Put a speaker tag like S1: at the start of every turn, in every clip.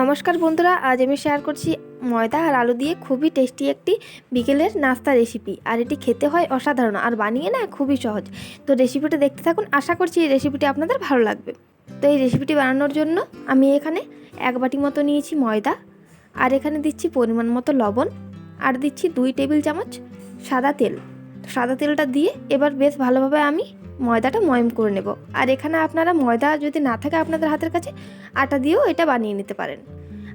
S1: নমস্কার বন্ধুরা, আজ আমি শেয়ার করছি ময়দা আর আলু দিয়ে খুবই টেস্টি একটি বিকেলের নাস্তা রেসিপি আর এটি খেতে হয় অসাধারণ আর বানিয়ে না খুবই সহজ। তো রেসিপিটা দেখতে থাকুন, আশা করছি এই রেসিপিটি আপনাদের ভালো লাগবে। তো এই রেসিপিটি বানানোর জন্য আমি এখানে এক বাটি মতো নিয়েছি ময়দা, আর এখানে দিচ্ছি পরিমাণ মতো লবণ, আর দিচ্ছি দুই টেবিল চামচ সাদা তেল। সাদা তেলটা দিয়ে এবার বেশ ভালোভাবে আমি ময়দাটা ময়ম করে নেব। আর এখানে আপনারা ময়দা যদি না থাকে আপনাদের হাতের কাছে, আটা দিয়েও এটা বানিয়ে নিতে পারেন।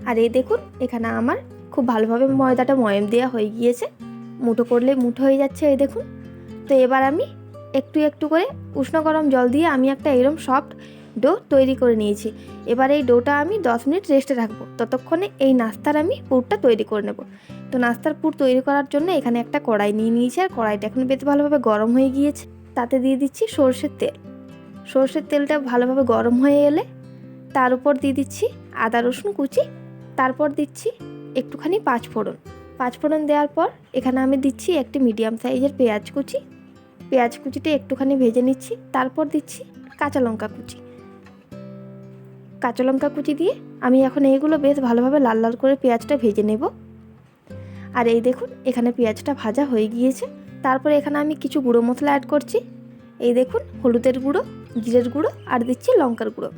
S1: আর এই দেখুন, এখানে আমার খুব ভালোভাবে ময়দাটা ময়ম দেওয়া হয়ে গিয়েছে। মুঠো করলে মুঠো হয়ে যাচ্ছে এই দেখুন। তো এবার আমি একটু একটু করে উষ্ণ গরম জল দিয়ে আমি একটা এরম সফট ডো তৈরি করে নিয়েছি। এবার এই ডোটা আমি দশ মিনিট রেস্টে রাখব। ততক্ষণে এই নাস্তার আমি পুরটা তৈরি করে নেব। তো নাস্তার পুর তৈরি করার জন্য এখানে একটা কড়াই নিয়ে নিয়েছি। আর কড়াইটা এখন বেশ ভালোভাবে গরম হয়ে গিয়েছে। তাতে দিয়ে দিচ্ছি সর্ষের তেল। সর্ষের তেলটা ভালোভাবে গরম হয়ে এলে তার উপর দিয়ে দিচ্ছি আদা, রসুন কুচি। তারপর দিচ্ছি একটুখানি পাঁচফোড়ন। পাঁচফোড়ন দেওয়ার পর এখানে আমি দিচ্ছি একটি মিডিয়াম সাইজের পেঁয়াজ কুচি। পেঁয়াজ কুচিটা একটুখানি ভেজে নিচ্ছি। তারপর দিচ্ছি কাঁচা লঙ্কা কুচি। কাঁচা লঙ্কা কুচি দিয়ে আমি এখন এইগুলো বেশ ভালোভাবে লাল লাল করে পেঁয়াজটা ভেজে নেব। আর এই দেখুন, এখানে পেঁয়াজটা ভাজা হয়ে গিয়েছে। তারপরে এখানে আমি কিছু গুঁড়ো মশলা অ্যাড করছি। এই দেখুন, হলুদের গুঁড়ো, জিরের গুঁড়ো, আর দিচ্ছি লঙ্কার গুঁড়ো।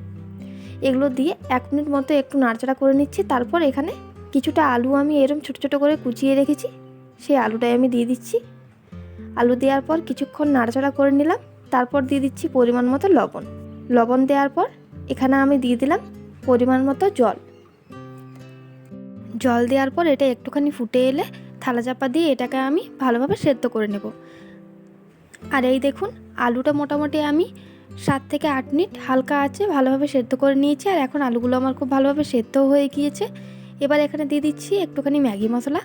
S1: এগুলো দিয়ে এক মিনিট মতো একটু নাড়চাড়া করে নিচ্ছি। তারপর এখানে কিছুটা আলু আমি এরম ছোটো ছোটো করে কুচিয়ে রেখেছি। সেই আলুটাই আমি দিয়ে দিচ্ছি। আলু দেওয়ার পর কিছুক্ষণ নাড়াচাড়া করে নিলাম। তারপর দিয়ে দিচ্ছি পরিমাণ মতো লবণ। লবণ দেওয়ার পর এখানে আমি দিয়ে দিলাম পরিমাণ মতো জল। জল দেওয়ার পর এটা একটুখানি ফুটে এলে থালা চাপা দিয়ে এটাকে আমি ভালোভাবে সেদ্ধ করে নেব। আর এই দেখুন, আলুটা মোটামুটি আমি সাত থেকে আট মিনিট হালকা আছে ভালোভাবে সেদ্ধ করে নিয়েছি। আর এখন আলুগুলো আমার খুব ভালোভাবে সেদ্ধ হয়ে গিয়েছে। এবার এখানে দিয়ে দিচ্ছি একটুখানি ম্যাগি মশলা।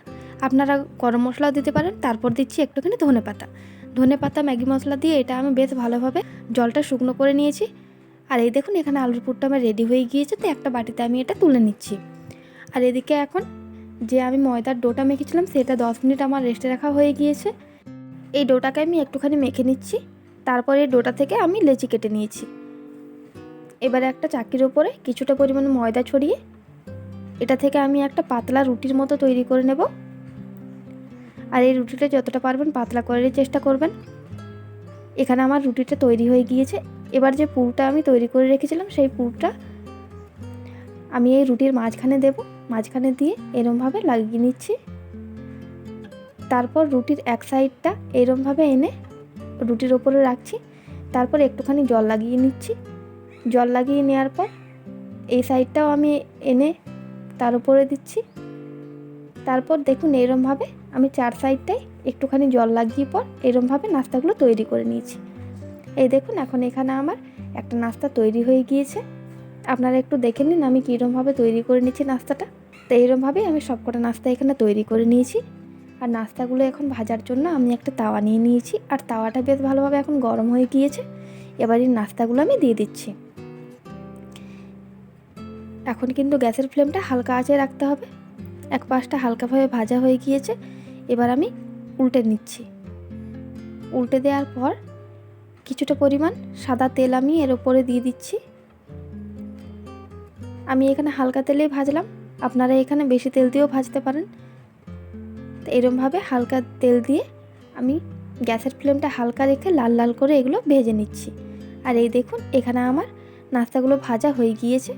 S1: আপনারা গরম মশলাও দিতে পারেন, তারপর দিচ্ছি একটুখানি ধনে পাতা। ধনে পাতা, ম্যাগি মশলা দিয়ে এটা আমি বেশ ভালোভাবে জলটা শুকনো করে নিয়েছি। আর এই দেখুন, এখানে আলুর পুরটা আমার রেডি হয়ে গিয়েছে। তো একটা বাটিতে আমি এটা তুলে নিচ্ছি। আর এদিকে এখন যে আমি ময়দার ডোটা মেখেছিলাম, সেটা দশ মিনিট আমার রেস্টে রাখা হয়ে গিয়েছে। এই ডোটাকে আমি একটুখানি মেখে নিচ্ছি। তারপরে এই ডোটা থেকে আমি লেচি কেটে নিয়েছি। এবারে একটা চাকির ওপরে কিছুটা পরিমাণে ময়দা ছড়িয়ে, এটা থেকে আমি একটা পাতলা রুটির মতো তৈরি করে নেব। আর এই রুটিটা যতটা পারবেন পাতলা করারই চেষ্টা করবেন। এখানে আমার রুটিটা তৈরি হয়ে গিয়েছে। এবার যে পুরটা আমি তৈরি করে রেখেছিলাম, সেই পুরটা আমি এই রুটির মাঝখানে দেব। মাঝখানে দিয়ে এরমভাবে লাগিয়ে নিচ্ছি। তারপর রুটির এক সাইডটা এরমভাবে এনে রুটির ওপরে রাখছি। তারপর একটুখানি জল লাগিয়ে নিচ্ছি। জল লাগিয়ে নেওয়ার পর এই সাইডটাও আমি এনে তার উপরে দিচ্ছি। তারপর দেখুন এরমভাবে আমি চার সাইডটাই একটুখানি জল লাগিয়ে পর এরমভাবে নাস্তাগুলো তৈরি করে নিয়েছি। এই দেখুন এখন এখানে আমার একটা নাস্তা তৈরি হয়ে গিয়েছে। আপনারা একটু দেখে নিন আমি কীরমভাবে তৈরি করে নিচ্ছি নাস্তাটা। তো এইরমভাবেই আমি সবকটা নাস্তা এখানে তৈরি করে নিয়েছি। আর নাস্তাগুলো এখন ভাজার জন্য আমি একটা তাওয়া নিয়ে নিয়েছি। আর তাওয়াটা বেশ ভালোভাবে এখন গরম হয়ে গিয়েছে। এবার এই নাস্তাগুলো আমি দিয়ে দিচ্ছি। এখন কিন্তু গ্যাসের ফ্লেমটা হালকা আঁচে রাখতে হবে। এক পাশটা হালকাভাবে ভাজা হয়ে গিয়েছে। এবার আমি উল্টে নিচ্ছি। উল্টে দেওয়ার পর কিছুটা পরিমাণ সাদা তেল আমি এর ওপরে দিয়ে দিচ্ছি। আমি এখানে হালকা তেলেই ভাজলাম। আপনারা এখানে বেশি তেল দিয়েও ভাজতে পারেন। তো এরমভাবে হালকা তেল দিয়ে আমি গ্যাসের ফ্লেমটা হালকা রেখে লাল লাল করে এগুলো ভেজে নিচ্ছি। আর এই দেখুন, এখানে আমার নাস্তাগুলো ভাজা হয়ে গিয়েছে।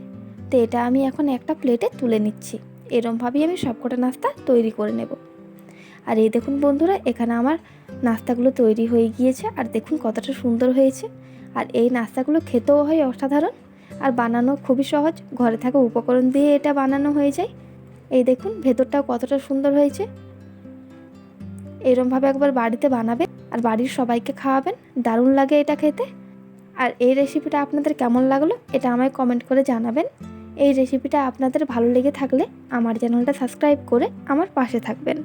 S1: তো এটা আমি এখন একটা প্লেটে তুলে নিচ্ছি। এরমভাবেই আমি সবকটা নাস্তা তৈরি করে নেব। আর এই দেখুন বন্ধুরা, এখানে আমার নাস্তাগুলো তৈরি হয়ে গিয়েছে। আর দেখুন কতটা সুন্দর হয়েছে। আর এই নাস্তাগুলো খেতেও হয় অসাধারণ। আর বানানো খুবই সহজ। ঘরে থাকা উপকরণ দিয়ে এটা বানানো হয়ে যায়। এই দেখুন, ভেতরটাও কতটা সুন্দর হয়েছে। এরমভাবে একবার বাড়িতে বানাবেন আর বাড়ির সবাইকে খাওয়াবেন। দারুণ লাগে এটা খেতে। আর এই রেসিপিটা আপনাদের কেমন লাগল এটা আমায় কমেন্ট করে জানাবেন। এই রেসিপিটা আপনাদের ভালো লেগে থাকলে আমার চ্যানেলটা সাবস্ক্রাইব করে আমার পাশে থাকবেন।